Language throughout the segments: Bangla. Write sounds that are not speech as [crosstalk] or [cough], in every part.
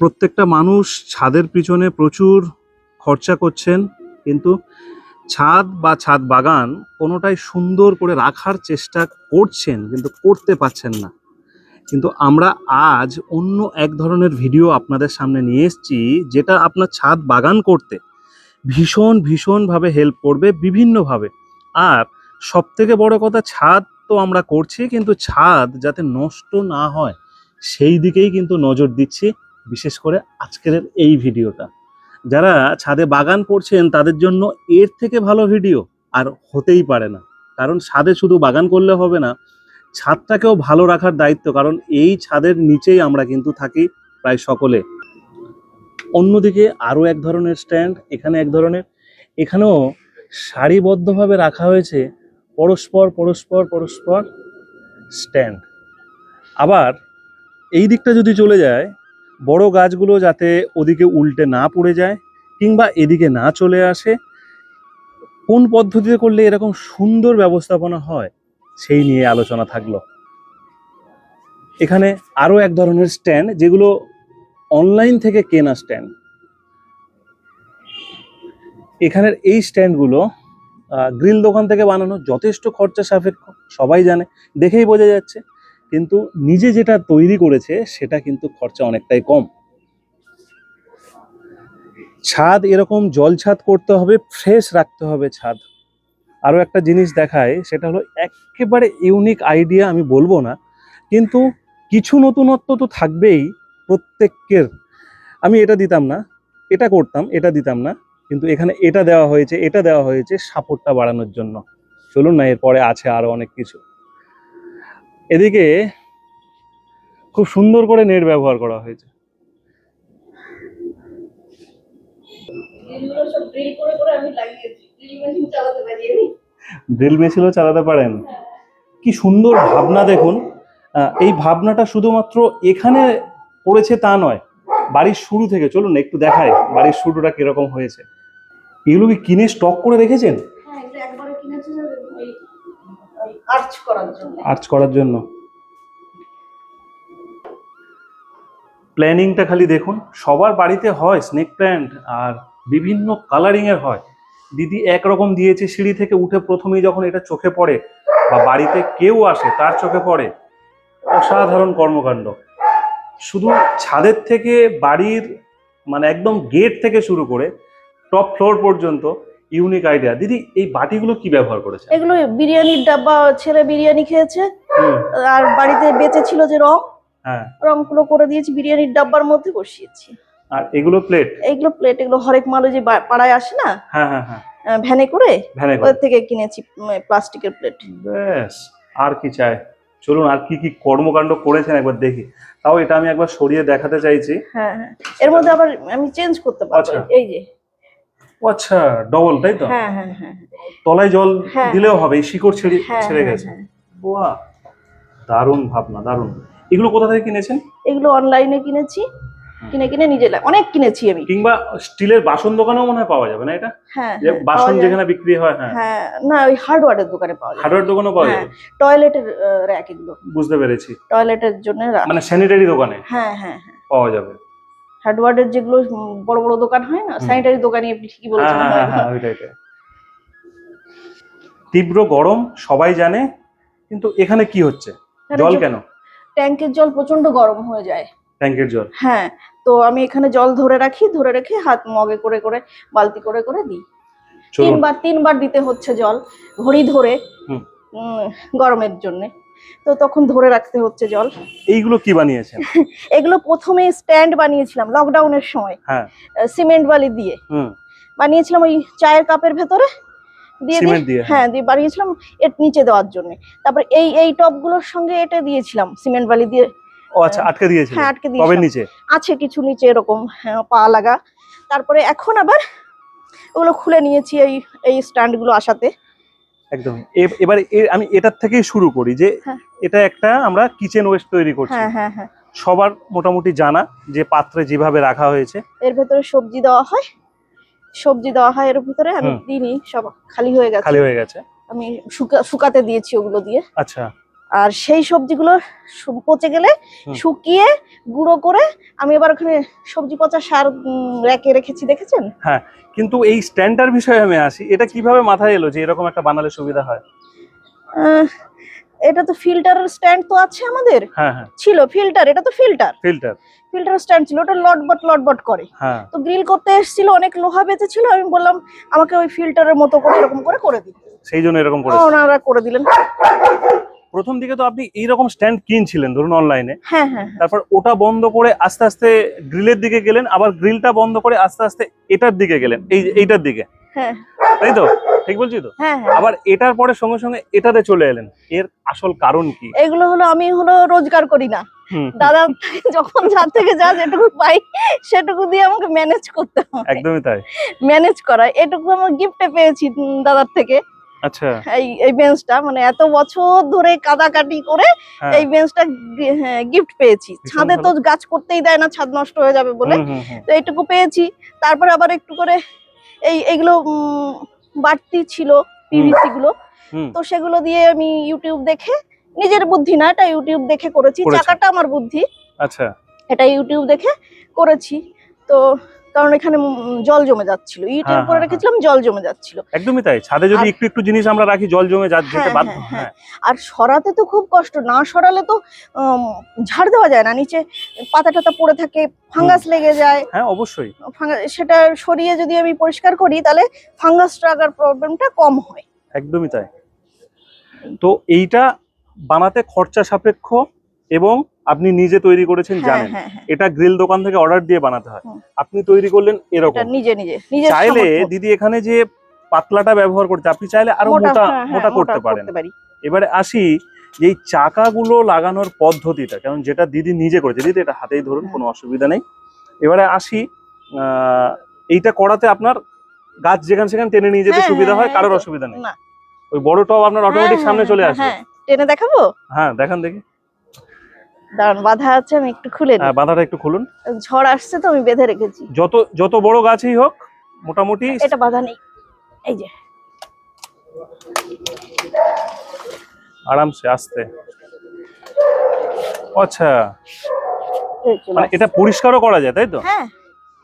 প্রত্যেকটা মানুষ ছাদের পিছনে প্রচুর খরচা করছেন, কিন্তু ছাদ বা ছাদ বাগান কোনোটাই সুন্দর করে রাখার চেষ্টা করছেন, কিন্তু করতে পারছেন না। কিন্তু আমরা আজ অন্য এক ধরনের ভিডিও আপনাদের সামনে নিয়ে এসেছি, যেটা আপনার ছাদ বাগান করতে ভীষণ ভীষণভাবে হেল্প করবে বিভিন্নভাবে। আর সব থেকে বড় কথা, ছাদ তো আমরা করছি, কিন্তু ছাদ যাতে নষ্ট না হয়, সেই দিকেই কিন্তু নজর দিচ্ছি। বিশেষ করে আজকের এই ভিডিওটা। যারা ছাদে বাগান করছেন, তাদের জন্য এর থেকে ভালো ভিডিও আর হতেই পারে না। কারণ ছাদে শুধু বাগান করলে হবে না, ছাদটাকেও ভালো রাখার দায়িত্ব, কারণ এই ছাদের নিচেই আমরা কিন্তু থাকি প্রায় সকলে। অন্যদিকে আরও এক ধরনের স্ট্যান্ড, এখানে এক ধরনের। এখানেও সারিবদ্ধভাবে রাখা হয়েছে পরস্পর পরস্পর পরস্পর স্ট্যান্ড। আবার এই দিকটা যদি চলে যায় বড় গাছগুলো যাতে ওদিকে উল্টে না পড়ে যায় কিংবা এদিকে না চলে আসে, কোন পদ্ধতিতে করলে এরকম সুন্দর ব্যবস্থাপনা হয় সেই নিয়ে আলোচনা থাকল। এখানে আরও এক ধরনের স্ট্যান্ড যেগুলো অনলাইন থেকে কেনা স্ট্যান্ড। এখানের এই স্ট্যান্ডগুলো গ্রিল দোকান থেকে বানানো যথেষ্ট খরচা সাপেক্ষ, সবাই জানে, দেখেই বোঝা যাচ্ছে। কিন্তু নিজে যেটা তৈরি করেছে, সেটা কিন্তু খরচা অনেকটাই কম। ছাদ এরকম জল ছাদ করতে হবে ফ্রেশ রাখতে হবে ছাদ। আরও একটা জিনিস দেখায়, সেটা হলো একেবারে ইউনিক আইডিয়া আমি বলব না, কিন্তু কিছু নতুনত্ব তো থাকবেই প্রত্যেকের। আমি এটা দিতাম না, এটা করতাম, এটা দিতাম না, কিন্তু এখানে এটা দেওয়া হয়েছে, এটা দেওয়া হয়েছে, সাপোর্টটা বাড়ানোর জন্য। চলুন না, এরপরে আছে আরও অনেক কিছু। এদিকে খুব সুন্দর করে নেট ব্যবহার করা হয়েছে। ড্রিল মেশিনও চালাতে পারেন। কি সুন্দর ভাবনা দেখুন। এই ভাবনাটা শুধুমাত্র এখানে পড়েছে তা নয় বাড়ির শুরু থেকে। চলুন একটু দেখায় বাড়ির শুরুটা কীরকম হয়েছে। এগুলো কি কিনে স্টক করে রেখেছেন? আর্চ করার জন্য। আর্চ করার জন্য। প্ল্যানিংটা খালি দেখুন, সবার বাড়িতে হয় স্নেক প্ল্যান্ট আর বিভিন্ন কালারিং এর হয়। দিদি একরকম দিয়েছে সিঁড়ি থেকে উঠে প্রথমেই যখন এটা চোখে পড়ে বা বাড়িতে কেউ আসে, তার চোখে পড়ে। অসাধারণ কর্মকাণ্ড। শুধু ছাদের থেকে বাড়ির মানে একদম গেট থেকে শুরু করে, টপ ফ্লোর পর্যন্ত ইউনিক আইডিয়া দিদি এই বাটিগুলো কি ব্যবহার করেছে এগুলো বিরিয়ানির ডাব্বা ছেলে বিরিয়ানি খেয়েছে। আর বাড়িতে বেঁচে ছিল যে রং হ্যাঁ। রংগুলো করে দিয়েছি বিরিয়ানির ডাব্বার মধ্যে বসিয়েছি। আর এগুলো প্লেট এইগুলো প্লেট এগুলো হরেক মালও যে পাড়ায় আসে না? হ্যাঁ হ্যাঁ হ্যাঁ। ভ্যানে করে? ভ্যানে করে। থেকে কিনেছি প্লাস্টিকের প্লেট ব্যাস আর কি চাই? চলুন আর কি কি কর্মকাণ্ড করেছেন একবার দেখি। তাও এটা আমি একবার সরিয়ে দেখাতে চাইছি। হ্যাঁ হ্যাঁ। এর মধ্যে আবার আমি চেঞ্জ করতে পারব। আচ্ছা। এই যে আচ্ছা ডবল তাই তো? হ্যাঁ হ্যাঁ হ্যাঁ তলায় জল হ্যাঁ। দিলেও হবে শিকড় ছেড়ে হ্যাঁ ছেড়ে হ্যাঁ, গেছে। হ্যাঁ। বাহ দারুণ ভাবনা দারুণ। এগুলো কোথা থেকে কিনেছেন? এগুলো অনলাইনে কিনেছি। কিনে কিনে নিজে অনেক কিনেছি আমি। কিংবা স্টিলের বাসন দোকানেও মনে হয় পাওয়া যাবে না এটা? হ্যাঁ হ্যাঁ, বাসন যেখানে বিক্রি হয় হ্যাঁ। হ্যাঁ না ওই হার্ডওয়ারের দোকানে পাওয়া যায়। হার্ডওয়্যার দোকানেও পাওয়া হ্যাঁ। যাবে? টয়লেটের র্যাক এগুলো। বুঝতে পেরেছি। টয়লেটের জন্য মানে স্যানিটারি দোকানে? হ্যাঁ হ্যাঁ হ্যাঁ। পাওয়া যাবে। হার্ডওয়ারের যেগুলো বড় বড় দোকান হয় না স্যানিটারি দোকানই আপনি ঠিকই বলেছেন হ্যাঁ হ্যাঁ। তীব্র গরম সবাই জানে কিন্তু এখানে কি হচ্ছে? জল কেন? ট্যাঙ্কের জল প্রচণ্ড গরম হয়ে যায়। ট্যাঙ্কের জল? হ্যাঁ তো আমি এখানে জল ধরে রাখি ধরে রেখে হাত মগে করে করে বালতি করে করে দিই। তিনবার তিনবার দিতে হচ্ছে জল ঘড়ি ধরে গরমের জন্য। তো তখন ধরে রাখতে হচ্ছে জল। এইগুলো কি বানিয়েছেন? [laughs] এগুলো প্রথমে স্ট্যান্ড বানিয়েছিলাম লকডাউনের সময়। হ্যাঁ। সিমেন্ট বালি দিয়ে। হুম। বানিয়েছিলাম ওই চায়ের কাপের ভেতরে। দিয়ে দিয়ে হ্যাঁ। হ্যাঁ দিয়ে বানিয়েছিলাম এর নিচে দেওয়ার জন্য। তারপর এই এই টপগুলোর সঙ্গে এটা দিয়েছিলাম সিমেন্ট বালি দিয়ে। ও আচ্ছা আটকে দিয়েছিল হ্যাঁ আটকে কবে দিয়েছিলাম নিচে? আছে কিছু নিচে এরকম হ্যাঁ, পা লাগা। তারপরে এখন আবার ওগুলো খুলে নিয়েছি এই এই স্ট্যান্ডগুলো আসাতে। একদম। এবারে আমি এটার থেকেই শুরু করি যে হ্যাঁ। এটা একটা আমরা কিচেন ওয়েস্ট তৈরি করছি। হ্যাঁ হ্যাঁ সবার মোটামুটি জানা যে পাত্রে যেভাবে রাখা হয়েছে। এর ভেতরে সবজি দেওয়া হয়। সবজি দেওয়া হয় এর ভিতরে আমি দিনই সব খালি হয়ে গেছে। খালি হয়ে গেছে। আমি শুকা শুকাতে দিয়েছি ওগুলো দিয়ে। আচ্ছা। আর সেই সবজিগুলো পচে গেলে শুকিয়ে গুঁড়ো করে আমি এবার ওখানে সবজি পচা সার রেখে রেখেছি দেখেছেন? হ্যাঁ কিন্তু এই স্ট্যান্ডটার বিষয়ে আমি আসি এটা কীভাবে মাথায় এলো যে এরকম একটা বানালে সুবিধা হয়? এটা তো ফিল্টারের স্ট্যান্ড তো আছে আমাদের। হ্যাঁ হ্যাঁ। ছিল ফিল্টার এটা তো ফিল্টার ফিল্টার ফিল্টার স্ট্যান্ড ছিল ওটা লটবট লটবট করে। হ্যাঁ। তো গ্রিল করতে এসেছিল অনেক লোহা বেঁচে ছিল আমি বললাম আমাকে ওই ফিল্টারের মতো করে এরকম করে করে দিন। সেই জন্য এরকম করে ওনারা করে দিলেন। প্রথম দিকে তো আপনি এইরকম স্ট্যান্ড কিনছিলেন ধরুন অনলাইনে হ্যাঁ হ্যাঁ তারপর ওটা বন্ধ করে আস্তে আস্তে গ্রিলের দিকে গেলেন আবার গ্রিলটা বন্ধ করে আস্তে আস্তে এটার দিকে গেলেন এই এইটার দিকে। হ্যাঁ। তাই তো? ঠিক বলছি তো? হ্যাঁ হ্যাঁ। আবার এটার পরে সঙ্গে সঙ্গে এটাতে চলে এলেন। এর আসল কারণ কি? এগুলো হলো আমি হলো রোজগার করি না। দাদা যখন যার থেকে যা যেটুকু পাই সেটুকু দিয়ে আমাকে ম্যানেজ করতে হয় একদমই তাই। ম্যানেজ করা এটুকু আমি গিফটে পেয়েছি দাদার থেকে। আচ্ছা। এই এই বেঞ্চটা মানে এত বছর ধরে কাদাকাটি করে হ্যাঁ। এই বেঞ্চটা গিফট পেয়েছি। ছাদে তো গাছ করতেই দেয় না ছাদ নষ্ট হয়ে যাবে বলে। তো এইটুকু পেয়েছি। তারপরে আবার একটু করে এই উম, বাড়তি ছিল পিভিসি গুলো। তো সেগুলো দিয়ে আমি ইউটিউব দেখে নিজের বুদ্ধি না এটা ইউটিউব দেখে করেছি। চাকাটা আমার বুদ্ধি। আচ্ছা। এটা ইউটিউব দেখে করেছি। তো কারণ এখানে জল জমে যাচ্ছিল। ইটের হ্যাঁ, করে হ্যাঁ, রেখেছিলাম জল জমে যাচ্ছিল। একদমই তাই। ছাদে যদি একটু একটু জিনিস আমরা রাখি জল জমে যা- যেতে হ্যাঁ, বাধ্য হ্যাঁ, হ্যাঁ। আর সরাতে তো খুব কষ্ট। না সরালে তো ঝাড় দেওয়া যায় না। নিচে পাতা টাতা পড়ে থাকে ফাঙ্গাস লেগে যায়। হ্যাঁ অবশ্যই। সেটা সরিয়ে যদি আমি পরিষ্কার করি তাহলে ফাঙ্গাস লাগার প্রবলেমটা কম হয়। একদমই তাই। তো এইটা বানাতে খরচা সাপেক্ষ এবং আপনি নিজে তৈরি করেছেন হ্যাঁ জানেন। হ্যাঁ হ্যাঁ। এটা গ্রিল দোকান থেকে অর্ডার দিয়ে বানাতে হয়। আপনি তৈরি করলেন এরকম। নিজে নিজে চাইলে দিদি এখানে যে পাতলাটা ব্যবহার করতে আপনি চাইলে আরও মোটা মোটা করতে পারেন। এবারে আসি যে এই চাকাগুলো লাগানোর পদ্ধতিটা কারণ যেটা দিদি নিজে করেছে দিদি এটা হাতেই ধরুন। কোনো অসুবিধা নেই। এবারে আসি আহ, এইটা করাতে আপনার গাছ যেখানে সেখানে টেনে নিয়ে যেতে সুবিধা হ্যাঁ, কারোর অসুবিধা নেই। ওই বড় টব আপনার অটোমেটিক সামনে চলে আসবে। টেনে দেখাবো? হ্যাঁ দেখান দেখি। দাঁড়ান বাধা আছে আমি একটু খুলে হ্যাঁ বাধাটা একটু খুলুন। ঝড় আসছে তো আমি বেঁধে রেখেছি। যত যত বড় গাছই হোক মোটামুটি এটা বাধা নেই। এই যে। আরামসে আসতে। আচ্ছা। মানে এটা পরিষ্কারও করা যায় তাই তো? হ্যাঁ।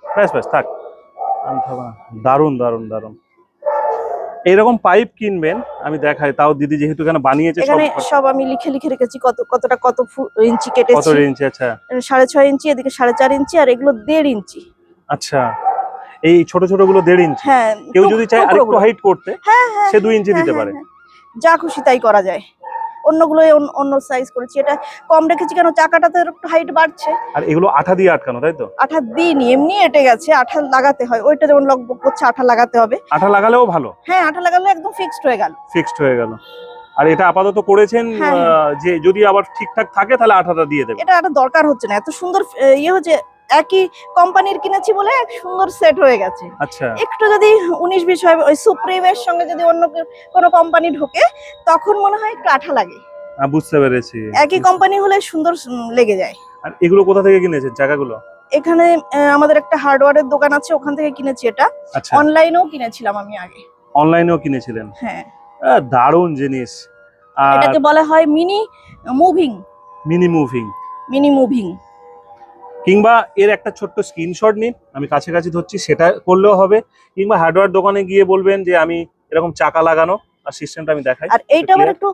ব্যাস ব্যাস থাক। আনতে হবে না। দারুণ দারুণ দারুণ। এইরকম পাইপ কিনবেন আমি দেখাই তাও দিদি যেহেতু এখানে বানিয়েছে সব এখানে সব আমি লিখে লিখে রেখেছি কত কতটা কত ইঞ্চি কেটেছি। কত ইঞ্চি আচ্ছা। সাড়ে ছয় ইঞ্চি এদিকে সাড়ে চার ইঞ্চি আর এগুলো দেড় ইঞ্চি। আচ্ছা এই ছোট ছোটগুলো দেড় ইঞ্চি। হ্যাঁ কেউ যদি চায় আরেকটু। হাইট করতে হ্যাঁ হ্যাঁ সে দুই ইঞ্চি হ্যাঁ, দিতে হ্যাঁ, পারে। যা খুশি তাই করা যায়। অন্যগুলো অন্য- সাইজ করেছি। এটা কম রেখেছি কেন? চাকাটাতে একটু হাইট বাড়ছে। আর এগুলো আঠা দিয়ে আটকানো তাই তো? আঠা দিইনি এমনি এটে গেছে। আঠা লাগাতে হয়। ওইটা যেমন লগবগ করছে আঠা লাগাতে হবে। আঠা লাগালেও ভালো? হ্যাঁ আঠা লাগালে একদম ফিক্সড হয়ে গেল। ফিক্সড হয়ে গেল। আর এটা আপাতত করেছেন হ্যাঁ, আহ, যে যদি আবার ঠিকঠাক থাকে তাহলে আঠাটা দিয়ে দেবে এটা একটা দরকার হচ্ছে না। এত সুন্দর ইয়ে হচ্ছে একই কোম্পানির কিনেছি বলে এক সুন্দর সেট হয়ে গেছে। আচ্ছা। একটু যদি উনিশ বিশ হয় ওই সুপ্রিমের সঙ্গে যদি অন্য কোনো কোম্পানি ঢোকে তখন মনে হয় একটু আঠা লাগে। বুঝতে পেরেছি। একই কোম্পানি হলে সুন্দর লেগে যায়। আর এগুলো কোথা থেকে কিনেছেন চাকাগুলো এখানে আমাদের একটা হার্ডওয়্যারের দোকান আছে ওখান থেকে কিনেছি এটা। আচ্ছা। অনলাইনেও কিনেছিলাম আমি আগে। অনলাইনেও কিনেছিলেন? হ্যাঁ। দারুণ জিনিস। এটাকে বলা হয় mini moving. Mini moving. Mini moving. কিংবা এর একটা ছোট্ট স্ক্রিনশট নিন আমি কাছে কাছে ধরছি সেটা করলেও হবে। কিংবা হার্ডওয়্যার দোকানে গিয়ে বলবেন যে আমি এরকম চাকা লাগানো আর সিস্টেমটা আমি দেখাই। আর এইটা আবার একটু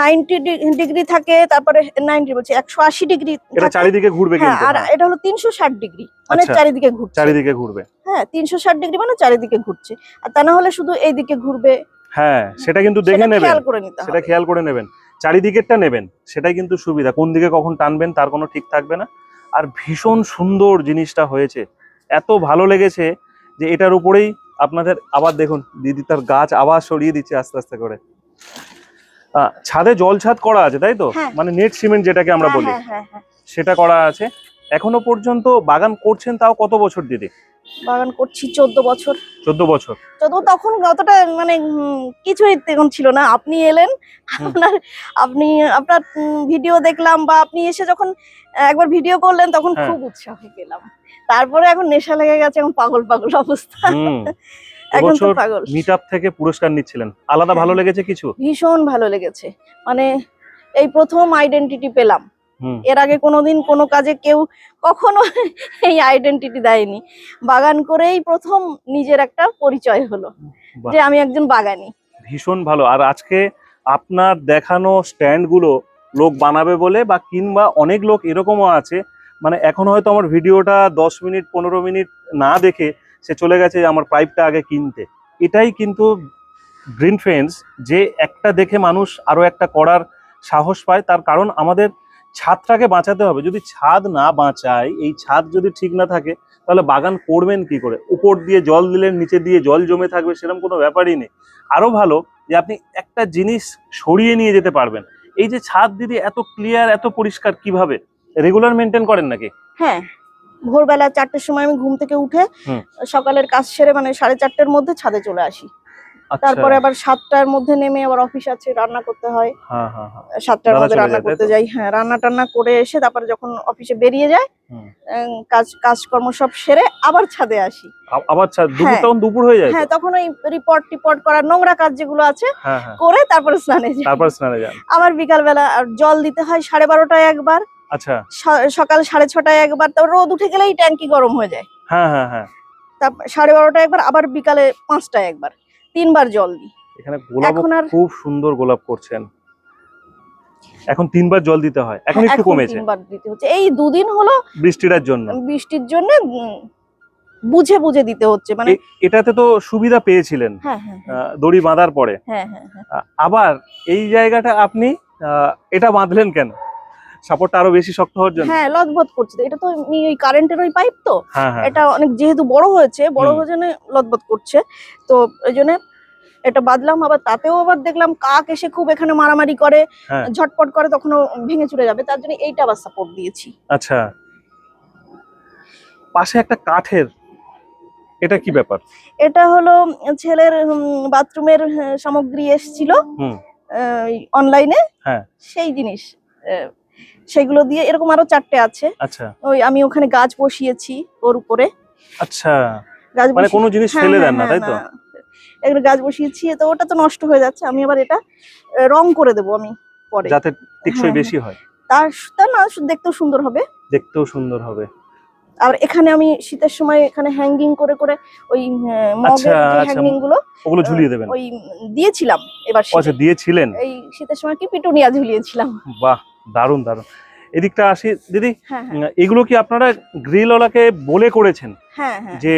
নাইনটি ডিগ্রি থাকে তারপরে নাইনটি বলছি একশো আশি ডিগ্রি এটা চারিদিকে ঘুরবে হ্যাঁ কিন্তু আর হ্যাঁ, এটা হলো তিনশো ষাট ডিগ্রি মানে আচ্ছা। চারিদিকে ঘুরছে। চারিদিকে ঘুরবে। হ্যাঁ তিনশো ষাট ডিগ্রি মানে চারিদিকে ঘুরছে। আর তা না হলে শুধু এইদিকে ঘুরবে। হ্যাঁ সেটা কিন্তু দেখে নেবেন। খেয়াল করে নিতে সেটা খেয়াল করে নেবেন। চারিদিকেরটা নেবেন সেটাই কিন্তু সুবিধা। কোন দিকে কখন টানবেন তার কোনো ঠিক থাকবে না। আর ভীষণ সুন্দর জিনিসটা হয়েছে। এত ভালো লেগেছে যে এটার উপরেই আপনাদের আবার দেখুন দিদি তার গাছ আবার সরিয়ে দিচ্ছে আস্তে আস্তে করে। আহ, ছাদে জল ছাদ করা আছে তাই তো? হ্যাঁ। মানে নেট সিমেন্ট যেটাকে আমরা হ্যাঁ, বলি। হ্যাঁ। সেটা করা আছে। এখনও পর্যন্ত বাগান করছেন তাও কত বছর দিদি? বাগান করছি চোদ্দ বছর। চোদ্দ বছর। চোদ্দ তখন অতটা মানে কিছুই তখন ছিল না। আপনি এলেন আপনার আপনি আপনার ভিডিও দেখলাম বা আপনি এসে যখন একবার ভিডিও করলেন তখন হ্যাঁ। খুব উৎসাহ পেলাম তারপরে এখন নেশা লেগে গেছে এখন পাগল পাগল অবস্থা। [laughs] এখন তো পাগল। মিট থেকে পুরস্কার নিচ্ছিলেন। আলাদা ভালো হ্যাঁ। লেগেছে কিছু? ভীষণ ভালো লেগেছে। মানে এই প্রথম আইডেন্টিটি পেলাম। এর আগে কোনোদিন কোনো কাজে কেউ কখনো এই আইডেন্টিটি দেয়নি। বাগান করেই প্রথম নিজের একটা পরিচয় হলো যে আমি একজন বাগানি। ভীষণ ভালো। আর আজকে আপনার দেখানো স্ট্যান্ডগুলো লোক বানাবে বলে বা কিংবা অনেক লোক এরকমও আছে মানে এখন হয়তো আমার ভিডিওটা দশ মিনিট পনেরো মিনিট না দেখে সে চলে গেছে আমার পাইপটা আগে কিনতে। এটাই কিন্তু গ্রিন ফ্রেন্ডস যে একটা দেখে মানুষ আরও একটা করার সাহস পায়। তার কারণ আমাদের ছাদটাকে বাঁচাতে হবে। যদি ছাদ না বাঁচায় এই ছাদ যদি ঠিক না থাকে তাহলে বাগান করবেন কি করে? উপর দিয়ে জল দিলেন নিচে দিয়ে জল জমে থাকবে সেরকম কোনো ব্যাপারই নেই। আরও ভালো যে আপনি একটা জিনিস সরিয়ে নিয়ে যেতে পারবেন। এই যে ছাদ দিদি এত ক্লিয়ার এত পরিষ্কার কীভাবে? রেগুলার মেনটেন করেন নাকি? হ্যাঁ ভোরবেলা চারটের সময় আমি ঘুম থেকে উঠে সকালের কাজ সেরে মানে সাড়ে চারটের মধ্যে ছাদে চলে আসি। তারপরে আবার সাতটার মধ্যে নেমে আবার অফিস আছে রান্না করতে হয়। হ্যাঁ হ্যাঁ হ্যাঁ। সাতটার মধ্যে রান্না করতে যাই। হ্যাঁ রান্না টান্না করে এসে তারপরে যখন অফিসে বেরিয়ে যায় কাজ কাজকর্ম সব সেরে আবার ছাদে আসি। আবার ছাদ। তখন দুপুর হয়ে যায় হ্যাঁ তখন ওই রিপোর্ট টিপোর্ট করার নোংরা কাজ যেগুলো আছে করে তারপরে স্নানে যাই। তারপর স্নানে যান। আবার বিকাল বেলা আর জল দিতে হয় সাড়ে বারোটায় একবার। আচ্ছা। সকাল সাড়ে ছটায় একবার তারপর রোদ উঠে গেলেই ট্যাঙ্কি গরম হয়ে যায়। হ্যাঁ হ্যাঁ হ্যাঁ। তারপর সাড়ে বারোটায় একবার আবার বিকালে পাঁচটায় একবার। তিনবার জল দিই। এখানে গোলাপ খুব সুন্দর গোলাপ করছেন। এখন তিনবার জল দিতে হয়। এখন একটু কমেছে। তিনবার দিতে হচ্ছে। এই দুদিন হলো বৃষ্টিটার জন্য। বৃষ্টির জন্য বুঝে বুঝে দিতে হচ্ছে। মানে এটাতে তো সুবিধা পেয়েছিলেন হ্যাঁ হ্যাঁ হ্যাঁ, দড়ি বাঁধার পরে। হ্যাঁ হ্যাঁ হ্যাঁ। আবার এই জায়গাটা আপনি এটা বাঁধলেন কেন? সাপোর্টটা আরও বেশি শক্ত হওয়ার জন্য? হ্যাঁ লদবদ করছে এটা তো এমনি ওই কারেন্টের ওই পাইপ তো? হ্যাঁ হ্যাঁ। এটা অনেক যেহেতু বড় হয়েছে বড়। হয়ে জন্য লদবদ করছে। তো ওই জন্য এটা বাদলাম আবার তাতেও আবার দেখলাম কাক এসে খুব এখানে মারামারি করে হ্যাঁ। ঝটপট করে তখন ভেঙে চলে যাবে। তার জন্য এইটা আবার সাপোর্ট দিয়েছি। আচ্ছা। পাশে একটা কাঠের এটা কি ব্যাপার? এটা হলো ছেলের বাথরুমের সামগ্রী এসেছিল। অনলাইনে। সেই জিনিস সেগুলো দিয়ে এরকম আরও চারটে আছে। আচ্ছা। ওই আমি ওখানে গাছ বসিয়েছি ওর উপরে। আচ্ছা। গাছ মানে কোনো জিনিস হ্যাঁ, ফেলে হ্যাঁ, দেন না হ্যাঁ, তাই তো। এগুলো গাছ বসিয়েছি তো ওটা তো নষ্ট হয়ে যাচ্ছে। আমি আবার এটা রং করে দেবো আমি পরে। যাতে টেকসই বেশি হয়। তার তা না দেখতেও সুন্দর হবে। দেখতেও সুন্দর হবে। আর এখানে আমি শীতের সময় এখানে হ্যাঙ্গিং করে করে ওই মগের আচ্ছা, যে আচ্ছা, হ্যাঙ্গিংগুলো ওগুলো ঝুলিয়ে দেবেন। ওই দিয়েছিলাম এবার আচ্ছা দিয়েছিলেন? এই শীতের সময় কি পিটুনিয়া ঝুলিয়েছিলাম। বাহ! দারুণ দারুণ। এদিকটা আসি দিদি হ্যাঁ হ্যাঁ। এগুলো কি আপনারা গ্রিলওয়ালাকে বলে করেছেন? হ্যাঁ যে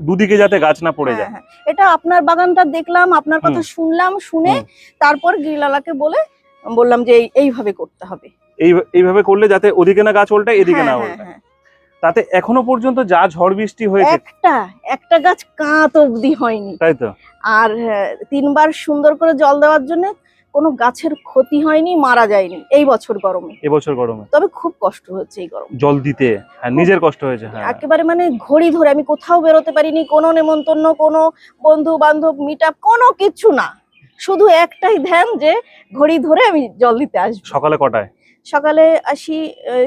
দুদিকে যাতে গাছ না পড়ে যায়। এটা আপনার বাগানটা দেখলাম আপনার কথা শুনলাম শুনে তারপর গ্রিলালাকে বলে বললাম যে এই- এইভাবে করতে হবে। এই এইভাবে করলে যাতে ওদিকে না গাছ ওল্টায় এদিকে না ওল্টায়। তাতে এখনও পর্যন্ত যা ঝড় বৃষ্টি হয়েছে একটা একটা গাছ কাঁত অবধি হয়নি। তাই তো? আর তিনবার সুন্দর করে জল দেওয়ার জন্য কোনো গাছের ক্ষতি হয়নি মারা যায়নি এই বছর গরমে। এবছর গরমে। তবে খুব কষ্ট হচ্ছে এই গরম। জল দিতে। হ্যাঁ নিজের কষ্ট হয়েছে হ্যাঁ। একেবারে মানে ঘড়ি ধরে আমি কোথাও বেরোতে পারিনি কোনো নেমন্তন্ন কোনো বন্ধু বান্ধব মিট কোনো কিছু না। শুধু একটাই ধ্যান যে ঘড়ি ধরে আমি জল দিতে আসব। সকালে কটায়? সকালে আসি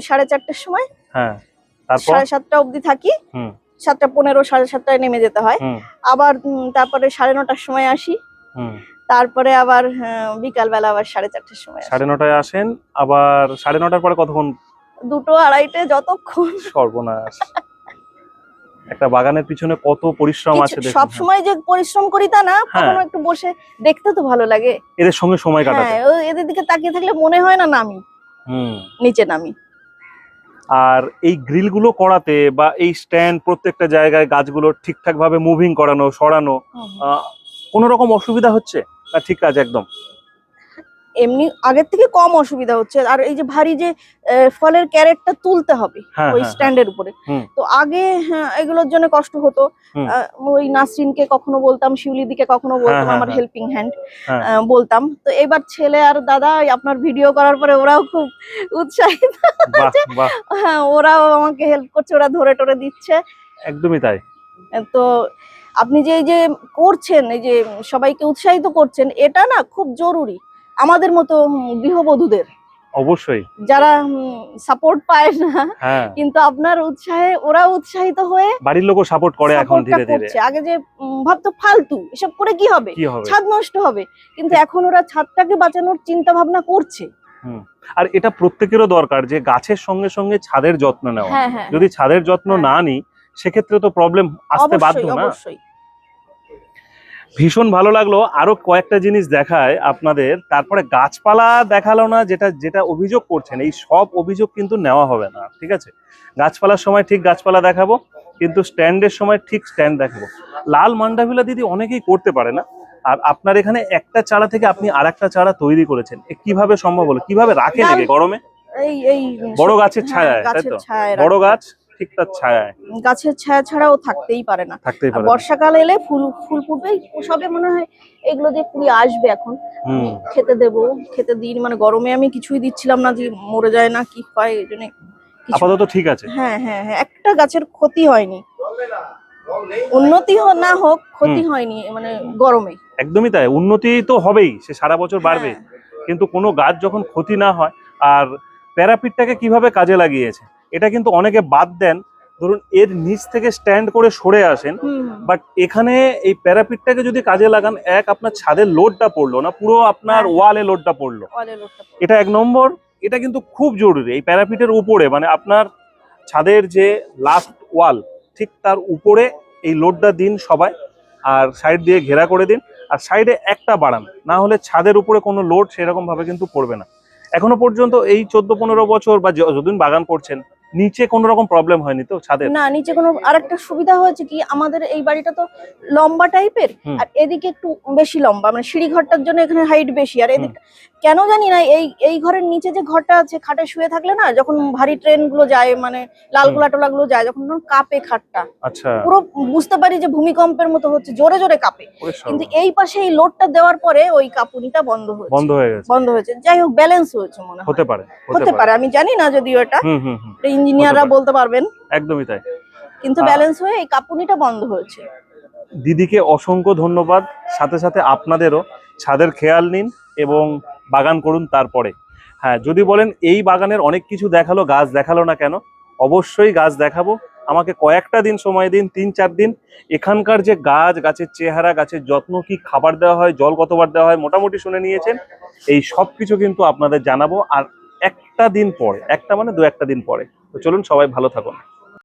সাড়ে চারটার সময়। হ্যাঁ তারপর? সাড়ে সাতটা অবধি থাকি। হুম। সাতটা পনেরো সাড়ে সাতটায় নেমে যেতে হয়। আবার তারপরে সাড়ে নটার সময় আসি। হুম। তারপরে আবার বিকাল বেলা আবার সাড়ে চারটের সময় সাড়ে নটায় আসেন আবার সাড়ে নটার পরে কতক্ষণ? দুটো আড়াইটে যতক্ষণ। সর্বনাশ। একটা বাগানের পিছনে কত পরিশ্রম আছে সব হ্যাঁ। সময় যে পরিশ্রম করি তা না কখনো একটু বসে দেখতে তো ভালো লাগে। এদের সঙ্গে সময় কাটাতে। হ্যাঁ এদের দিকে তাকিয়ে থাকলে মনে হয় না নামি। হুম। নিচে নামি। আর এই গ্রিলগুলো করাতে বা এই স্ট্যান্ড প্রত্যেকটা জায়গায় গাছগুলো ঠিকঠাক ভাবে মুভিং করানো সরানো কোনো রকম অসুবিধা হচ্ছে? না ঠিক আছে একদম। এমনি আগের থেকে কম অসুবিধা হচ্ছে। আর এই যে ভারী যে ফলের ক্যারেটটা তুলতে হবে হ্যাঁ ওই হ্যাঁ, স্ট্যান্ডের উপরে। তো আগে হ্যাঁ, এগুলোর জন্য কষ্ট হতো। ওই নাসরিনকে কখনো বলতাম শিউলিদিকে কখনো বলতাম হ্যাঁ, আমার হ্যাঁ। হেল্পিং হ্যান্ড হ্যাঁ। বলতাম। তো এবার ছেলে আর দাদা আপনার ভিডিও করার পরে ওরাও খুব উৎসাহিত হ্যাঁ ওরাও আমাকে হেল্প করছে ওরা ধরে টরে দিচ্ছে। একদমই তাই। তো আপনি যে এই যে করছেন এই যে সবাইকে উৎসাহিত করছেন এটা না খুব জরুরি আমাদের মতো গৃহবধূদের। অবশ্যই। যারা সাপোর্ট পায় না হ্যাঁ। কিন্তু আপনার উৎসাহে ওরা উৎসাহিত হয়ে বাড়ির লোকও সাপোর্ট করে এখন ধীরে ধীরে। আগে যে ভাবতো ফালতু এসব করে কি হবে? ছাদ নষ্ট হবে। কিন্তু এখন ওরা ছাদটাকে বাঁচানোর চিন্তা ভাবনা করছে আর এটা প্রত্যেকেরও দরকার যে গাছের সঙ্গে সঙ্গে ছাদের যত্ন নেওয়া। হ্যাঁ হ্যাঁ। যদি ছাদের যত্ন। না নিই সেক্ষেত্রে তো প্রবলেম আসতে বাধ্য না। ভীষণ ভালো লাগল। আরও কয়েকটা জিনিস দেখায় আপনাদের। তারপরে গাছপালা দেখাল না যেটা যেটা অভিযোগ করছেন। এই সব অভিযোগ কিন্তু নেওয়া হবে না ঠিক আছে? গাছপালার সময় ঠিক গাছপালা দেখাবো কিন্তু স্ট্যান্ডের সময় ঠিক স্ট্যান্ড দেখাবো। লাল মান্ডাভিলা দিদি অনেকেই করতে পারে না। আর আপনার এখানে একটা চারা থেকে আপনি আর একটা চারা তৈরি করেছেন। কীভাবে সম্ভব হলো? কীভাবে রাখেন গরমে? এই এই বড় গাছের হ্যাঁ, তো? বড় গাছ ঠিক তার ছায়ায়। গাছের ছায়া ছাড়াও থাকতেই পারে না। থাকতেই পারে বর্ষাকাল এলে ফুল ফুল ফুটবে। সবে মনে হয় এগুলো দিয়ে কুড়ি আসবে এখন। খেতে দেব খেতে দিন। মানে গরমে আমি কিছুই দিচ্ছিলাম না যে মরে যায় না কি হয় এই জন্য আপাতত ঠিক আছে। হ্যাঁ হ্যাঁ হ্যাঁ। একটা গাছের ক্ষতি হয়নি। উন্নতি না হোক ক্ষতি হয়নি মানে গরমে। একদমই তাই। উন্নতি তো হবেই সে সারা বছর বাড়বে। হ্যাঁ। কিন্তু কোনো গাছ যখন ক্ষতি না হয় আর প্যারাপিটটাকে কীভাবে কাজে লাগিয়েছে? এটা কিন্তু অনেকে বাদ দেন। ধরুন এর নিচ থেকে স্ট্যান্ড করে সরে আসেন বাট এখানে এই প্যারাপিটটাকে যদি কাজে লাগান এক আপনার ছাদের লোডটা পড়ল না পুরো আপনার হ্যাঁ। ওয়ালে লোডটা পড়ল। ওয়ালে লোডটা পড়ে। এটা এক নম্বর। এটা কিন্তু খুব জরুরি। এই প্যারাপিটের উপরে মানে আপনার ছাদের যে লাস্ট ওয়াল ঠিক তার উপরে এই লোডটা দিন সবাই আর সাইড দিয়ে ঘেরা করে দিন আর সাইডে একটা বাড়ান। না হলে ছাদের উপরে কোনো লোড সেরকম ভাবে কিন্তু পড়বে না। এখনও পর্যন্ত এই চোদ্দ পনেরো বছর বা যতদিন বাগান করছেন নিচে কোনো রকম প্রবলেম হয়নি তো ছাদের না নিচে কোনো আরেকটা সুবিধা হয়েছে কি আমাদের এই বাড়িটা তো লম্বা টাইপের। আর এদিকে একটু বেশি লম্বা মানে সিঁড়ি ঘরটার জন্য এখানে হাইট বেশি আর এদিক কেন জানি না এই এই ঘরের নিচে যে ঘরটা আছে খাটে শুয়ে থাকলে না যখন ভারী ট্রেনগুলো যায় মানে লালগোলা টোলা গুলো যায় যখন কাঁপে খাটটা আচ্ছা। পুরো বুঝতে পারি যে ভূমিকম্পের মতো হচ্ছে জোরে জোরে কাঁপে। কিন্তু এই পাশে এই লোডটা দেওয়ার পরে ওই কাঁপুনিটা বন্ধ হয়েছে। বন্ধ হয়ে গেছে। বন্ধ হয়েছে। যাই হোক ব্যালেন্স হয়েছে মনে হতে পারে হতে পারে। আমি জানি না যদিও এটা ইঞ্জিনিয়াররা বলতে পারবেন। একদমই তাই। কিন্তু ব্যালেন্স হয়ে এই কাঁপুনিটা বন্ধ হয়েছে। দিদিকে অসংখ্য ধন্যবাদ। সাথে সাথে আপনাদেরও ছাদের খেয়াল নিন এবং বাগান করুন তারপরে। হ্যাঁ যদি বলেন এই বাগানের অনেক কিছু দেখাল গাছ দেখাল না কেন? অবশ্যই গাছ দেখাবো। আমাকে কয়েকটা দিন সময় দিন তিন চার দিন। এখানকার যে গাছ গাছের চেহারা গাছের যত্ন কি খাবার দেওয়া হয় জল কতবার দেওয়া হয় মোটামুটি শুনে নিয়েছেন। এই সব কিছু কিন্তু আপনাদের জানাব। আর একটা দিন পরে একটা মানে দু একটা দিন পরে। তো চলুন সবাই ভালো থাকুন।